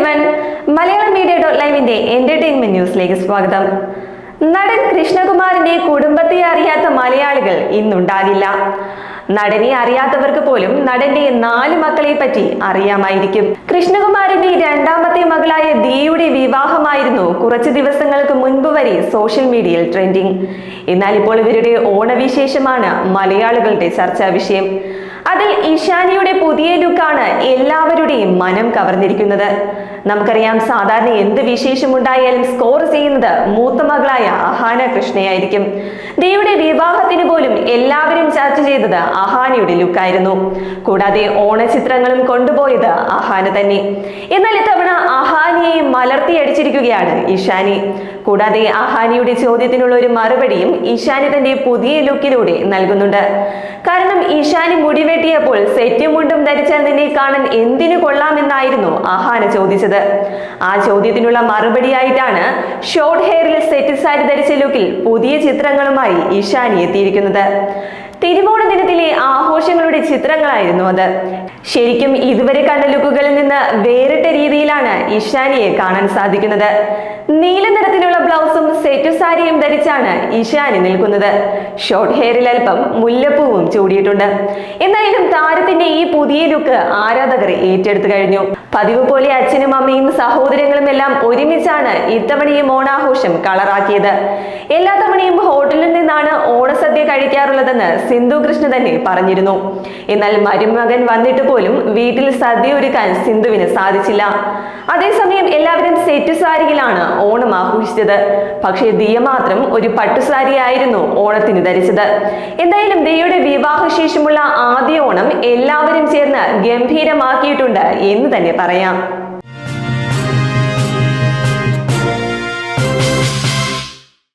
Everyone Malayalam media dot ലൈവിന്റെ entertainment ന്യൂസിലേക്ക് സ്വാഗതം. നടൻ കൃഷ്ണകുമാറിന്റെ കുടുംബത്തെ അറിയാത്ത മലയാളികൾ ഇന്നുണ്ടാകില്ല. നടനെ അറിയാത്തവർക്ക് പോലും നടന്റെ നാല് മക്കളെ പറ്റി അറിയാമായിരിക്കും. കൃഷ്ണകുമാറിന്റെ രണ്ടാമത്തെ മകളായ ദിയുടെ വിവാഹമായിരുന്നു കുറച്ച് ദിവസങ്ങൾക്ക് മുൻപ് വരെ സോഷ്യൽ മീഡിയയിൽ ട്രെൻഡിങ് എന്നാൽ ഇപ്പോൾ ഇവരുടെ ഓണവിശേഷമാണ് മലയാളികളുടെ ചർച്ചാ വിഷയം. അതിൽ ഇഷാനിയുടെ പുതിയ ലുക്കാണ് എല്ലാവരുടെയും മനം കവർന്നിരിക്കുന്നത്. നമുക്കറിയാം സാധാരണ എന്ത് വിശേഷമുണ്ടായാലും സ്കോർ ചെയ്യുന്നത് മൂത്ത മകളായ അഹാന കൃഷ്ണയായിരിക്കും. ദേവിയുടെ വിവാഹത്തിന് പോലും എല്ലാവരും ചർച്ച ചെയ്തത് അഹാനയുടെ ലുക്കായിരുന്നു കൂടാതെ ഓണചിത്രങ്ങളും കൊണ്ടുപോയത് അഹാന തന്നെ. എന്നാൽ ഇത്തവണ അഹാനിയെ മലർത്തിയടിച്ചിരിക്കുകയാണ് ഇഷാനി. കൂടാതെ അഹാനിയുടെ ചോദ്യത്തിനുള്ള ഒരു മറുപടിയും ഇഷാനി തന്റെ പുതിയ ലുക്കിലൂടെ നൽകുന്നുണ്ട്. കാരണം ഇഷാനി മുടിവെട്ടിയപ്പോൾ സെറ്റും മുണ്ടും ധരിച്ചാൽ നിന്നെ കാണാൻ എന്തിനു കൊള്ളാമെന്നായിരുന്നു ആഹാന ചോദിച്ചത്. ആ ചോദ്യത്തിനുള്ള മറുപടിയായിട്ടാണ് ഷോർട്ട് ഹെയറിൽ സെറ്റ് സാരി ധരിച്ച ലുക്കിൽ പുതിയ ചിത്രങ്ങളുമായി ഇഷാനി എത്തിയിരിക്കുന്നത്. തിരുവോണ ദിനത്തിലെ ആഘോഷങ്ങളുടെ ചിത്രങ്ങളായിരുന്നു അത്. ശരിക്കും ഇതുവരെ കണ്ട ലുക്കുകളിൽ നിന്ന് വേറിട്ട രീതിയിലാണ് ഇഷാനിയെ കാണാൻ സാധിക്കുന്നത്. നീല നിറത്തിലുള്ള ബ്ലൗസും സെറ്റു സാരിയും ധരിച്ചാണ് ഇഷാനി നിൽക്കുന്നത്. ഷോർട്ട് ഹെയറിൽ അല്പം മുല്ലപ്പൂവും ചൂടിയിട്ടുണ്ട്. എന്തായാലും താരത്തിന്റെ ഈ പുതിയ ലുക്ക് ആരാധകർ ഏറ്റെടുത്തു കഴിഞ്ഞു. പതിവ് പോലെ അച്ഛനും അമ്മയും സഹോദരങ്ങളും എല്ലാം ഒരുമിച്ചാണ് ഇത്തവണയും ഓണാഘോഷം കളറാക്കിയത്. എല്ലാ തവണയും ഹോട്ടലിൽ നിന്നാണ് ഓണസദ്യ കഴിക്കാറുള്ളതെന്ന് സിന്ധു കൃഷ്ണ തന്നെ പറഞ്ഞിരുന്നു. എന്നാൽ മരുമകൻ വന്നിട്ട് പോലും വീട്ടിൽ സദ്യ ഒരുക്കാൻ സിന്ധുവിന് സാധിച്ചില്ല. അതേസമയം എല്ലാവരും സെറ്റ് സാരിയിലാണ് ഓണം ആഘോഷിച്ചത്. പക്ഷേ ദിയ മാത്രം ഒരു പട്ടുസാരിയായിരുന്നു ഓണത്തിന് ധരിച്ചത്. എന്തായാലും ദിയയുടെ വിവാഹശേഷമുള്ള ആദ്യ ഓണം എല്ലാവരും ചേർന്ന് ഗംഭീരമാക്കിയിട്ടുണ്ട് എന്ന് തന്നെ പറയാം.